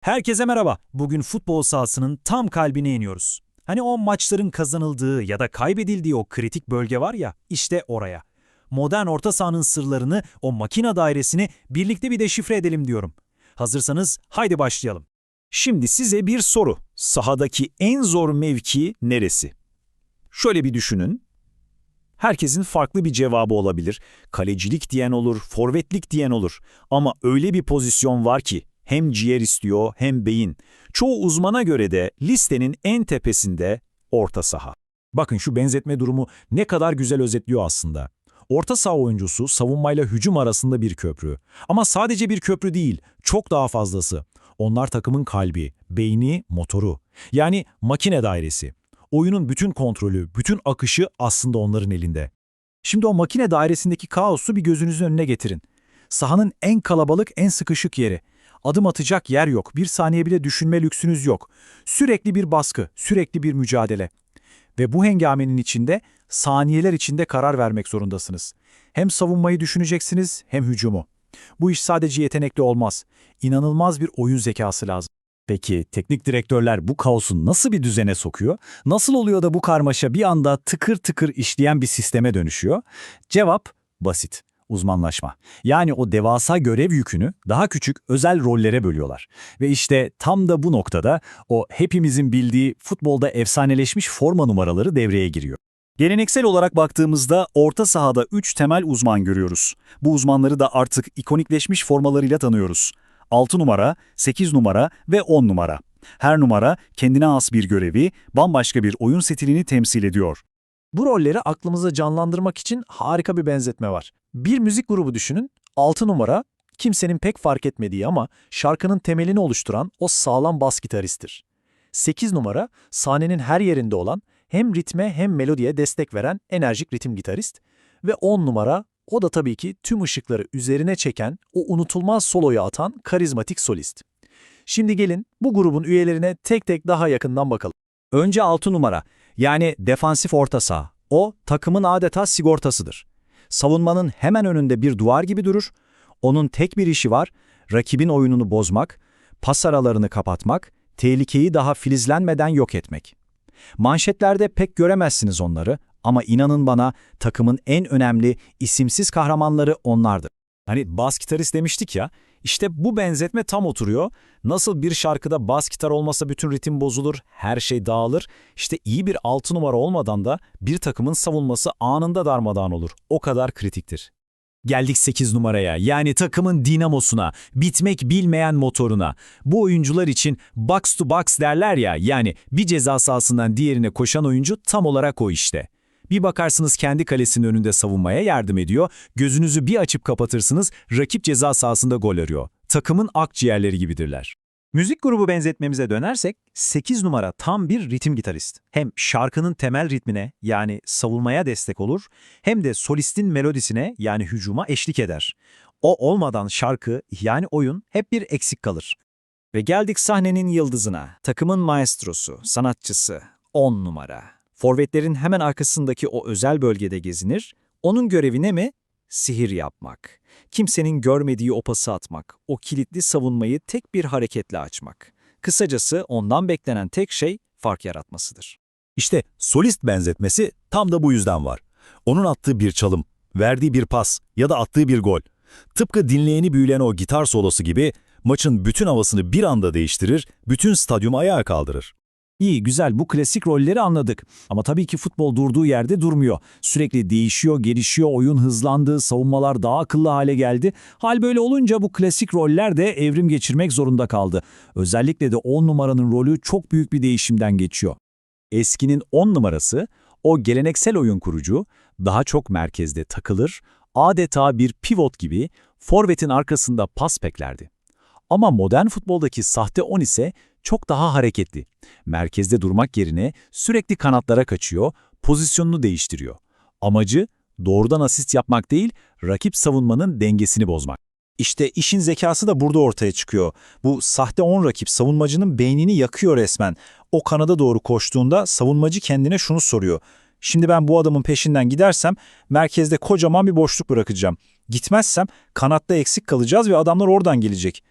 Herkese merhaba. Bugün futbol sahasının tam kalbine iniyoruz. Hani o maçların kazanıldığı ya da kaybedildiği o kritik bölge var ya, işte oraya. Modern orta sahanın sırlarını, o makina dairesini birlikte bir deşifre edelim diyorum. Hazırsanız haydi başlayalım. Şimdi size bir soru. Sahadaki en zor mevki neresi? Şöyle bir düşünün. Herkesin farklı bir cevabı olabilir. Kalecilik diyen olur, forvetlik diyen olur. Ama öyle bir pozisyon var ki hem ciğer istiyor hem beyin. Çoğu uzmana göre de listenin en tepesinde orta saha. Bakın şu benzetme durumu ne kadar güzel özetliyor aslında. Orta saha oyuncusu savunmayla hücum arasında bir köprü. Ama sadece bir köprü değil, çok daha fazlası. Onlar takımın kalbi, beyni, motoru. Yani makine dairesi. Oyunun bütün kontrolü, bütün akışı aslında onların elinde. Şimdi o makine dairesindeki kaosu bir gözünüzün önüne getirin. Sahanın en kalabalık, en sıkışık yeri. Adım atacak yer yok, bir saniye bile düşünme lüksünüz yok. Sürekli bir baskı, sürekli bir mücadele. Ve bu hengamenin içinde saniyeler içinde karar vermek zorundasınız. Hem savunmayı düşüneceksiniz hem hücumu. Bu iş sadece yetenekli olmaz. İnanılmaz bir oyun zekası lazım. Peki teknik direktörler bu kaosu nasıl bir düzene sokuyor? Nasıl oluyor da bu karmaşa bir anda tıkır tıkır işleyen bir sisteme dönüşüyor? Cevap basit. Uzmanlaşma. Yani o devasa görev yükünü daha küçük özel rollere bölüyorlar. Ve işte tam da bu noktada o hepimizin bildiği futbolda efsaneleşmiş forma numaraları devreye giriyor. Geleneksel olarak baktığımızda orta sahada 3 temel uzman görüyoruz. Bu uzmanları da artık ikonikleşmiş formalarıyla tanıyoruz. 6 numara, 8 numara ve 10 numara. Her numara kendine has bir görevi, bambaşka bir oyun stilini temsil ediyor. Bu rolleri aklımıza canlandırmak için harika bir benzetme var. Bir müzik grubu düşünün, 6 numara, kimsenin pek fark etmediği ama şarkının temelini oluşturan o sağlam bas gitaristtir. 8 numara, sahnenin her yerinde olan, hem ritme hem melodiye destek veren enerjik ritim gitarist. Ve 10 numara, o da tabii ki tüm ışıkları üzerine çeken, o unutulmaz soloyu atan karizmatik solist. Şimdi gelin bu grubun üyelerine tek tek daha yakından bakalım. Önce 6 numara, yani defansif orta saha. O, takımın adeta sigortasıdır. Savunmanın hemen önünde bir duvar gibi durur. Onun tek bir işi var, rakibin oyununu bozmak, pas aralarını kapatmak, tehlikeyi daha filizlenmeden yok etmek. Manşetlerde pek göremezsiniz onları ama inanın bana takımın en önemli isimsiz kahramanları onlardır. Hani bas gitarist demiştik ya, işte bu benzetme tam oturuyor. Nasıl bir şarkıda bas gitar olmasa bütün ritim bozulur, her şey dağılır. İşte iyi bir altı numara olmadan da bir takımın savunması anında darmadağın olur. O kadar kritiktir. Geldik 8 numaraya yani takımın dinamosuna, bitmek bilmeyen motoruna. Bu oyuncular için box to box derler ya yani bir ceza sahasından diğerine koşan oyuncu tam olarak o işte. Bir bakarsınız kendi kalesinin önünde savunmaya yardım ediyor, gözünüzü bir açıp kapatırsınız rakip ceza sahasında gol arıyor. Takımın akciğerleri gibidirler. Müzik grubu benzetmemize dönersek 8 numara tam bir ritim gitarist. Hem şarkının temel ritmine yani savunmaya destek olur hem de solistin melodisine yani hücuma eşlik eder. O olmadan şarkı yani oyun hep bir eksik kalır. Ve geldik sahnenin yıldızına, takımın maestrosu, sanatçısı 10 numara. Forvetlerin hemen arkasındaki o özel bölgede gezinir. Onun görevi ne mi? Sihir yapmak. Kimsenin görmediği o pası atmak. O kilitli savunmayı tek bir hareketle açmak. Kısacası ondan beklenen tek şey fark yaratmasıdır. İşte solist benzetmesi tam da bu yüzden var. Onun attığı bir çalım, verdiği bir pas ya da attığı bir gol. Tıpkı dinleyeni büyülen o gitar solosu gibi maçın bütün havasını bir anda değiştirir, bütün stadyumu ayağa kaldırır. İyi, güzel bu klasik rolleri anladık. Ama tabii ki futbol durduğu yerde durmuyor. Sürekli değişiyor, gelişiyor, oyun hızlandı, savunmalar daha akıllı hale geldi. Hal böyle olunca bu klasik roller de evrim geçirmek zorunda kaldı. Özellikle de 10 numaranın rolü çok büyük bir değişimden geçiyor. Eskinin 10 numarası, o geleneksel oyun kurucu, daha çok merkezde takılır, adeta bir pivot gibi forvetin arkasında pas beklerdi. Ama modern futboldaki sahte 10 ise çok daha hareketli. Merkezde durmak yerine sürekli kanatlara kaçıyor, pozisyonunu değiştiriyor. Amacı doğrudan asist yapmak değil, rakip savunmanın dengesini bozmak. İşte işin zekası da burada ortaya çıkıyor. Bu sahte 10 rakip savunmacının beynini yakıyor resmen. O kanada doğru koştuğunda savunmacı kendine şunu soruyor. Şimdi ben bu adamın peşinden gidersem merkezde kocaman bir boşluk bırakacağım. Gitmezsem kanatta eksik kalacağız ve adamlar oradan gelecek.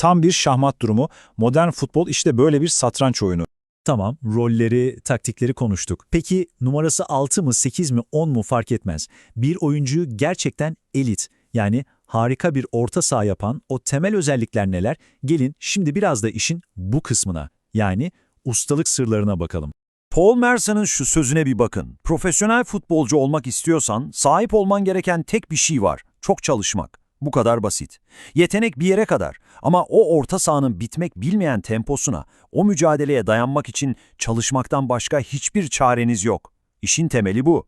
Tam bir şahmat durumu. Modern futbol işte böyle bir satranç oyunu. Tamam, rolleri, taktikleri konuştuk. Peki numarası 6 mı, 8 mi, 10 mu fark etmez. Bir oyuncuyu gerçekten elit, yani harika bir orta saha yapan o temel özellikler neler? Gelin şimdi biraz da işin bu kısmına, yani ustalık sırlarına bakalım. Paul Merson'ın şu sözüne bir bakın. Profesyonel futbolcu olmak istiyorsan sahip olman gereken tek bir şey var. Çok çalışmak. Bu kadar basit. Yetenek bir yere kadar ama o orta sahanın bitmek bilmeyen temposuna, o mücadeleye dayanmak için çalışmaktan başka hiçbir çareniz yok. İşin temeli bu.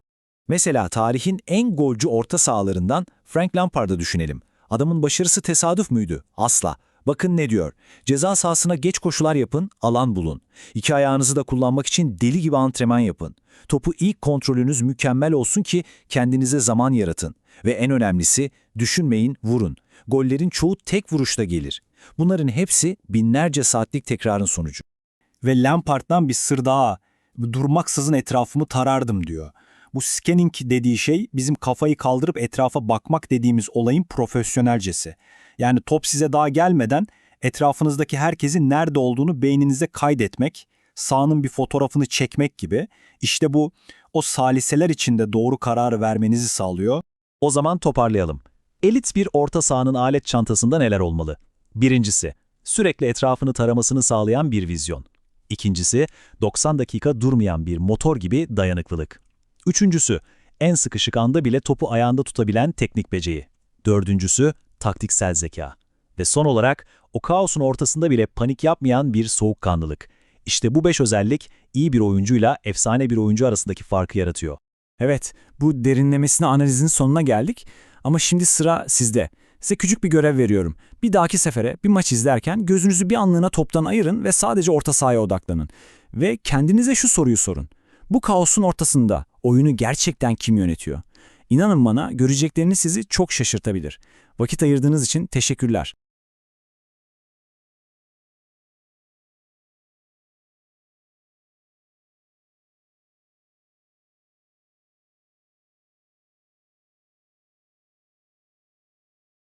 Mesela tarihin en golcü orta sahalarından Frank Lampard'ı düşünelim. Adamın başarısı tesadüf müydü? Asla. Bakın ne diyor. Ceza sahasına geç koşular yapın, alan bulun. İki ayağınızı da kullanmak için deli gibi antrenman yapın. Topu ilk kontrolünüz mükemmel olsun ki kendinize zaman yaratın. Ve en önemlisi düşünmeyin, vurun. Gollerin çoğu tek vuruşta gelir. Bunların hepsi binlerce saatlik tekrarın sonucu. Ve Lampard'dan bir sır daha. Durmaksızın etrafımı tarardım diyor. Bu scanning dediği şey bizim kafayı kaldırıp etrafa bakmak dediğimiz olayın profesyonelcesi. Yani top size daha gelmeden etrafınızdaki herkesin nerede olduğunu beyninize kaydetmek, sahanın bir fotoğrafını çekmek gibi. İşte bu o saliseler içinde doğru kararı vermenizi sağlıyor. O zaman toparlayalım. Elit bir orta sahanın alet çantasında neler olmalı? Birincisi, sürekli etrafını taramasını sağlayan bir vizyon. İkincisi, 90 dakika durmayan bir motor gibi dayanıklılık. Üçüncüsü, en sıkışık anda bile topu ayağında tutabilen teknik beceri. Dördüncüsü, taktiksel zeka. Ve son olarak, o kaosun ortasında bile panik yapmayan bir soğukkanlılık. İşte bu beş özellik, iyi bir oyuncuyla efsane bir oyuncu arasındaki farkı yaratıyor. Evet, bu derinlemesine analizin sonuna geldik ama şimdi sıra sizde. Size küçük bir görev veriyorum. Bir dahaki sefere bir maç izlerken gözünüzü bir anlığına toptan ayırın ve sadece orta sahaya odaklanın. Ve kendinize şu soruyu sorun. Bu kaosun ortasında oyunu gerçekten kim yönetiyor? İnanın bana görecekleriniz sizi çok şaşırtabilir. Vakit ayırdığınız için teşekkürler.